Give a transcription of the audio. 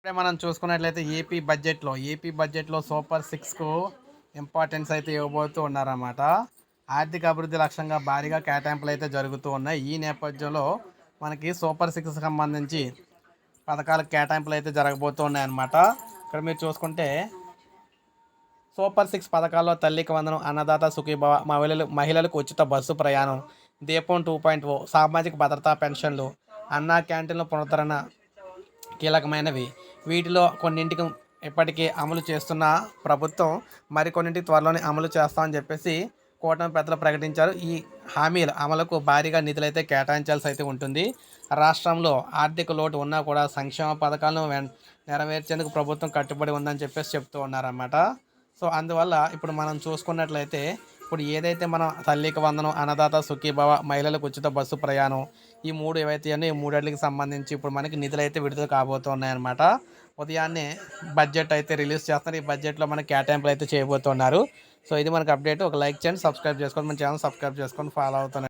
ఇప్పుడే మనం చూసుకున్నట్లయితే ఏపీ బడ్జెట్లో ఏపీ బడ్జెట్లో సూపర్ సిక్స్కు ఇంపార్టెన్స్ అయితే ఇవ్వబోతూ ఉన్నారన్నమాట. ఆర్థిక అభివృద్ధి లక్ష్యంగా భారీగా కేటాయింపులు అయితే జరుగుతూ ఉన్నాయి. ఈ నేపథ్యంలో మనకి సూపర్ సిక్స్ సంబంధించి పథకాలు కేటాయింపులు అయితే జరగబోతూ ఉన్నాయన్నమాట. ఇక్కడ మీరు చూసుకుంటే సూపర్ సిక్స్ పథకాల్లో తల్లికి వందనం అన్నదాత సుఖీభవ మహిళలు మహిళలకు ఉచిత బస్సు ప్రయాణం దీపం టూ పాయింట్ ఓ సామాజిక భద్రతా పెన్షన్లు అన్నా క్యాంటీన్ల పునరుద్ధరణ కీలకమైనవి. వీటిలో కొన్నింటికి ఇప్పటికీ అమలు చేస్తున్న ప్రభుత్వం మరికొన్నింటికి త్వరలోనే అమలు చేస్తామని చెప్పేసి కూటమి పెద్దలు ప్రకటించారు. ఈ హామీల అమలుకు భారీగా నిధులైతే కేటాయించాల్సి అయితే ఉంటుంది. రాష్ట్రంలో ఆర్థిక లోటు ఉన్నా కూడా సంక్షేమ పథకాలను నెరవేర్చేందుకు ప్రభుత్వం కట్టుబడి ఉందని చెప్పేసి చెప్తూ ఉన్నారన్నమాట. సో అందువల్ల ఇప్పుడు మనం చూసుకున్నట్లయితే ఇప్పుడు ఏదైతే మనం తల్లికి వందనం అన్నదాత సుఖీభవ మహిళలకు ఉచిత బస్సు ప్రయాణం ఈ మూడు ఏవైతే ఉన్నాయో ఈ మూడింటికి సంబంధించి ఇప్పుడు మనకి నిధులు అయితే విడుదల కాబోతున్నాయన్నమాట ఉదయాన్నే బడ్జెట్ అయితే రిలీజ్ చేస్తున్నారు. ఈ బడ్జెట్లో మనకి కేటాయింపులు అయితే చేయబోతున్నారు. సో ఇది మనకు అప్డేట్. ఒక లైక్ చేయండి సబ్స్క్రైబ్ చేసుకోండి. మన ఛానల్ సబ్స్క్రైబ్ చేసుకొని ఫాలో అవుతున్నాయి